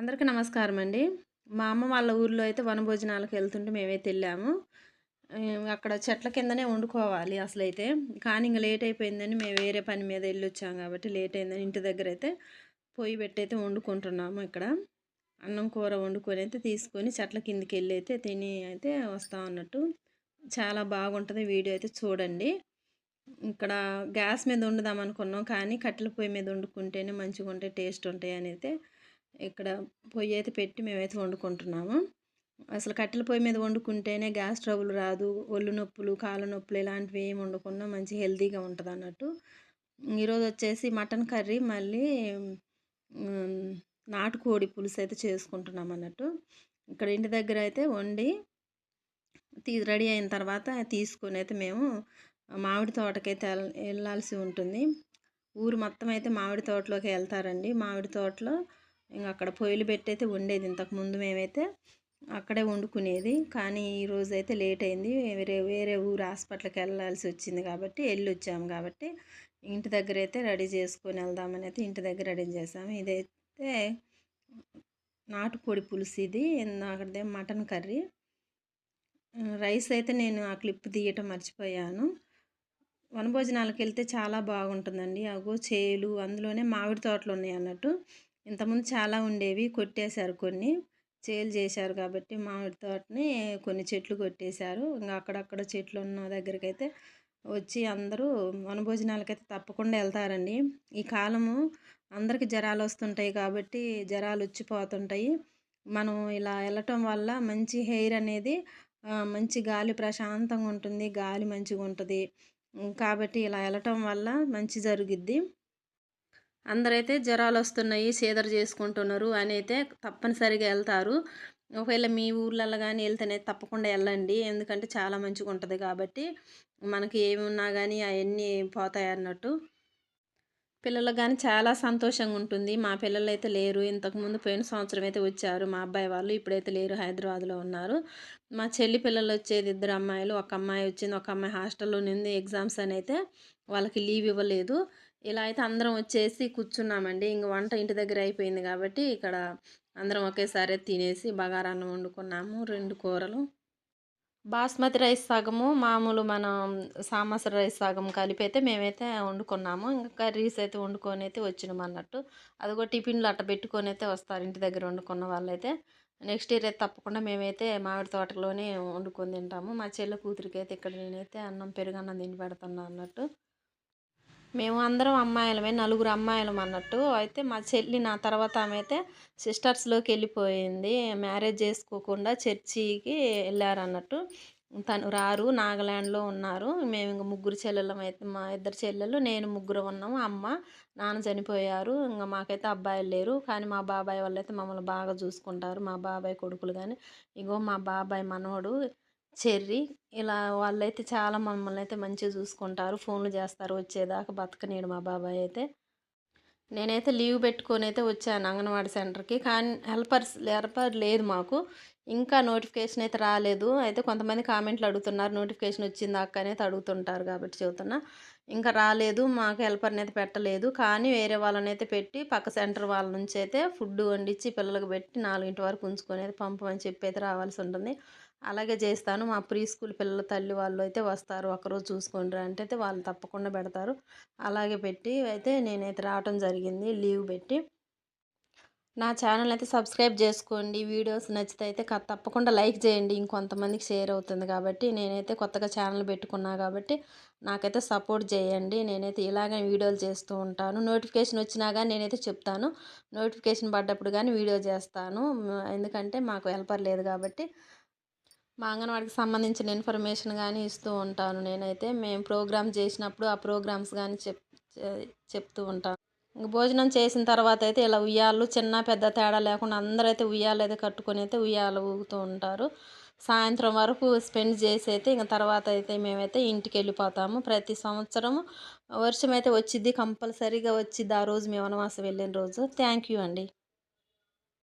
అందరికీ నమస్కారం అండి. మా అమ్మ వాళ్ళ ఊర్లో అయితే వనభోజనాలకు వెళ్తుంటే మేమైతే వెళ్ళాము. అక్కడ చెట్ల కిందనే వండుకోవాలి అసలు అయితే కానీ ఇంకా లేట్ అయిపోయిందని మేము వేరే పని మీద వెళ్ళి వచ్చాము కాబట్టి లేట్ అయిందని ఇంటి దగ్గర అయితే పొయ్యి పెట్టి అయితే వండుకుంటున్నాము ఇక్కడ. అన్నం కూర వండుకొని అయితే తీసుకొని చెట్ల కిందకి వెళ్ళి అయితే తిని అయితే వస్తా అన్నట్టు చాలా బాగుంటుంది వీడియో అయితే చూడండి. ఇక్కడ గ్యాస్ మీద వండుదాం అనుకున్నాం కానీ కట్టెల పొయ్యి మీద వండుకుంటేనే మంచిగా ఉంటాయి టేస్ట్ ఉంటాయి అని అయితే ఇక్కడ పొయ్యి అయితే పెట్టి మేమైతే వండుకుంటున్నాము. అసలు కట్టెల పొయ్యి మీద వండుకుంటేనే గ్యాస్ ట్రబుల్ రాదు. ఒళ్ళు నొప్పులు కాళ్ళ నొప్పులు ఇలాంటివి ఏమి వండుకున్నా మంచి హెల్తీగా ఉంటుంది అన్నట్టు. ఈరోజు వచ్చేసి మటన్ కర్రీ మళ్ళీ నాటుకోడి పులుసు అయితే చేసుకుంటున్నాం అన్నట్టు. ఇక్కడ ఇంటి దగ్గర అయితే వండి తీ రెడీ అయిన తర్వాత తీసుకొని అయితే మేము మామిడి తోటకైతే వెళ్ళాల్సి ఉంటుంది. ఊరు మొత్తం అయితే మామిడి తోటలోకి వెళ్తారండి. మామిడి తోటలో ఇంకా అక్కడ పొయ్యిలు పెట్టయితే వండేది ఇంతకుముందు మేమైతే అక్కడే వండుకునేది. కానీ ఈరోజు అయితే లేట్ అయింది. వేరే వేరే ఊరు హాస్పిటల్కి వెళ్ళాల్సి వచ్చింది కాబట్టి వెళ్ళి వచ్చాము కాబట్టి ఇంటి దగ్గర అయితే రెడీ చేసుకొని వెళ్దామని అయితే ఇంటి దగ్గర రెడీ చేసాము. ఇదైతే నాటుకోడి పులుసు ఇది. అక్కడదే మటన్ కర్రీ. రైస్ అయితే నేను ఆ క్లిప్ తీయటం మర్చిపోయాను. వనభోజనాలకు వెళ్తే చాలా బాగుంటుందండి. అగో చేలు అందులోనే మామిడి తోటలు ఉన్నాయి అన్నట్టు. ఇంతకుముందు చాలా ఉండేవి కొట్టేశారు కొన్ని. చేలు చేశారు కాబట్టి మామిడి తోటని కొన్ని చెట్లు కొట్టేశారు. ఇంకా అక్కడక్కడ చెట్లు ఉన్న దగ్గరికైతే వచ్చి అందరూ వనభోజనాలకైతే తప్పకుండా వెళ్తారండి. ఈ కాలము అందరికి జ్వరాలు వస్తుంటాయి కాబట్టి జ్వరాలు వచ్చిపోతుంటాయి. మనం ఇలా వెళ్ళటం వల్ల మంచి హెయిర్ అనేది మంచి గాలి ప్రశాంతంగా ఉంటుంది గాలి మంచిగా ఉంటుంది. కాబట్టి ఇలా వెళ్ళటం వల్ల మంచి జరుగుద్ది. అందరైతే జ్వరాలు వస్తున్నాయి సీదర చేసుకుంటున్నారు అని అయితే తప్పనిసరిగా వెళ్తారు. ఒకవేళ మీ ఊర్లలో కానీ వెళ్తేనే తప్పకుండా వెళ్ళండి. ఎందుకంటే చాలా మంచిగా ఉంటుంది కాబట్టి మనకి ఏమున్నా కానీ అవన్నీ పోతాయి అన్నట్టు పిల్లలకు కానీ చాలా సంతోషంగా ఉంటుంది. మా పిల్లలు అయితే లేరు ఇంతకుముందు పోయిన సంవత్సరం అయితే వచ్చారు. మా అబ్బాయి వాళ్ళు ఇప్పుడైతే లేరు. హైదరాబాద్లో ఉన్నారు. మా చెల్లి పిల్లలు వచ్చేది ఇద్దరు అమ్మాయిలు. ఒక అమ్మాయి వచ్చింది. ఒక అమ్మాయి హాస్టల్లో నుండి ఎగ్జామ్స్ అని అయితే వాళ్ళకి లీవ్ ఇవ్వలేదు. ఇలా అయితే అందరం వచ్చేసి కూర్చున్నామండి. ఇంక వంట ఇంటి దగ్గర అయిపోయింది కాబట్టి ఇక్కడ అందరం ఒకేసారి తినేసి బగారాన్నం వండుకున్నాము. రెండు కూరలు. బాస్మతి రైస్ సగము మామూలు మనం సామస రైస్ సగం కలిపి అయితే మేమైతే వండుకున్నాము. ఇంకా కర్రీస్ అయితే వండుకొని అయితే వచ్చినాం అన్నట్టు. అది కూడా టిఫిన్లు అట్ట పెట్టుకొని అయితే వస్తారు ఇంటి దగ్గర వండుకున్న వాళ్ళైతే. నెక్స్ట్ ఇయర్ అయితే తప్పకుండా మేమైతే మామిడి తోటలోనే వండుకొని తింటాము. మా చెల్లె కూతురికి అయితే ఇక్కడ నేనైతే అన్నం పెరుగన్నం తిని పెడుతున్నా అన్నట్టు. మేము అందరం అమ్మాయిలమే నలుగురు అమ్మాయిలం అన్నట్టు. అయితే మా చెల్లి నా తర్వాత ఆమె అయితే సిస్టర్స్లోకి వెళ్ళిపోయింది. మ్యారేజ్ చేసుకోకుండా చర్చికి వెళ్ళారు అన్నట్టు తను రారు నాగాల్యాండ్లో ఉన్నారు. మేము ఇంక ముగ్గురు చెల్లెలం అయితే మా ఇద్దరు చెల్లెలు నేను ముగ్గురు ఉన్నాము అమ్మ నాన్న చనిపోయారు. ఇంకా మాకైతే అబ్బాయిలు లేరు. కానీ మా బాబాయ్ వాళ్ళు అయితే మమ్మల్ని బాగా చూసుకుంటారు. మా బాబాయ్ కొడుకులు కానీ ఇగో మా బాబాయ్ మనవడు చెర్రీ. ఇలా వాళ్ళైతే చాలా మమ్మల్ని అయితే మంచిగా చూసుకుంటారు. ఫోన్లు చేస్తారు. వచ్చేదాకా బతకనీడు మా బాబాయ్ అయితే. నేనైతే లీవ్ పెట్టుకొని అయితే వచ్చాను అంగన్వాడీ సెంటర్కి. కానీ హెల్పర్స్ హెల్పర్ లేదు మాకు. ఇంకా నోటిఫికేషన్ అయితే రాలేదు. అయితే కొంతమంది కామెంట్లు అడుగుతున్నారు. నోటిఫికేషన్ వచ్చింది అక్క అనేది అడుగుతుంటారు కాబట్టి చెబుతున్నా. ఇంకా రాలేదు. మాకు హెల్పర్ని అయితే పెట్టలేదు. కానీ వేరే వాళ్ళని అయితే పెట్టి పక్క సెంటర్ వాళ్ళ నుంచి అయితే ఫుడ్ వండించి పిల్లలకు పెట్టి నాలుగింటి వరకు ఉంచుకొని అయితే పంపమని చెప్పి అయితే రావాల్సి ఉంటుంది. అలాగే చేస్తాను. మా ప్రీ స్కూల్ పిల్లల తల్లి వాళ్ళు అయితే వస్తారు. ఒకరోజు చూసుకోండి అంటే అయితే వాళ్ళు తప్పకుండా పెడతారు. అలాగే పెట్టి అయితే నేనైతే రావటం జరిగింది. లీవ్ పెట్టి నా ఛానల్ అయితే సబ్స్క్రైబ్ చేసుకోండి. వీడియోస్ నచ్చితే అయితే తప్పకుండా లైక్ చేయండి. ఇంకొంతమందికి షేర్ అవుతుంది కాబట్టి నేనైతే కొత్తగా ఛానల్ పెట్టుకున్నా కాబట్టి నాకైతే సపోర్ట్ చేయండి. నేనైతే ఇలాగే వీడియోలు చేస్తూ ఉంటాను. నోటిఫికేషన్ వచ్చినా కానీ నేనైతే చెప్తాను. నోటిఫికేషన్ పడ్డప్పుడు కానీ వీడియో చేస్తాను. ఎందుకంటే మాకు హెల్పర్ లేదు కాబట్టి మా అంగన్వాడికి సంబంధించిన ఇన్ఫర్మేషన్ కానీ ఇస్తూ ఉంటాను. నేనైతే మేము ప్రోగ్రామ్ చేసినప్పుడు ఆ ప్రోగ్రామ్స్ కానీ చెప్ చెప్తూ ఉంటాను. ఇంకా భోజనం చేసిన తర్వాత అయితే ఇలా ఉయ్యాలు చిన్న పెద్ద తేడా లేకుండా అందరైతే ఉయ్యాలు అయితే కట్టుకొని అయితే ఉయ్యాలు ఊగుతూ ఉంటారు. సాయంత్రం వరకు స్పెండ్ చేసి అయితే ఇంకా తర్వాత అయితే మేమైతే ఇంటికి వెళ్ళిపోతాము. ప్రతి సంవత్సరం వర్షం అయితే వచ్చిద్ది కంపల్సరీగా వచ్చిద్ది. ఆ రోజు మేము వనవాసం వెళ్ళిన రోజు. థ్యాంక్ యూ అండి.